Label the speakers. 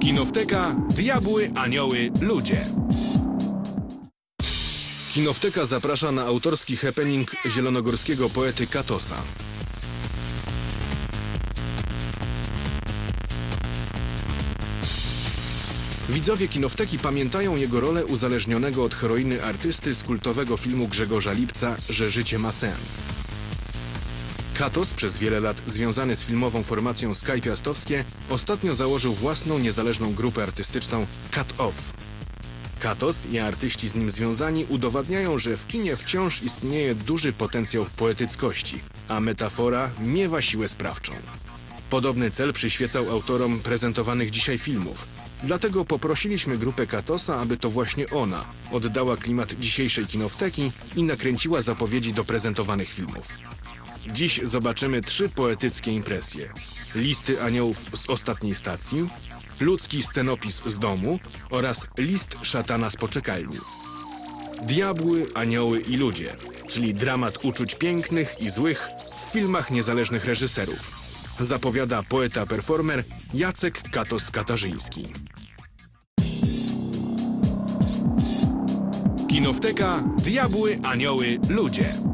Speaker 1: Kinowteka Diabły, Anioły, Ludzie. Kinowteka zaprasza na autorski happening zielonogórskiego poety Katosa. Widzowie Kinowteki pamiętają jego rolę uzależnionego od heroiny artysty z kultowego filmu Grzegorza Lipca, że życie ma sens. Katos, przez wiele lat związany z filmową formacją Sky Piastowskie, ostatnio założył własną niezależną grupę artystyczną Cut Off. Katos i artyści z nim związani udowadniają, że w kinie wciąż istnieje duży potencjał poetyckości, a metafora miewa siłę sprawczą. Podobny cel przyświecał autorom prezentowanych dzisiaj filmów. Dlatego poprosiliśmy grupę Katosa, aby to właśnie ona oddała klimat dzisiejszej kinowteki i nakręciła zapowiedzi do prezentowanych filmów. Dziś zobaczymy trzy poetyckie impresje. Listy aniołów z ostatniej stacji, ludzki scenopis z domu oraz list szatana z poczekalni. Diabły, anioły i ludzie, czyli dramat uczuć pięknych i złych w filmach niezależnych reżyserów. Zapowiada poeta-performer Jacek Katos-Katarzyński. Kinowteka Diabły, anioły, ludzie.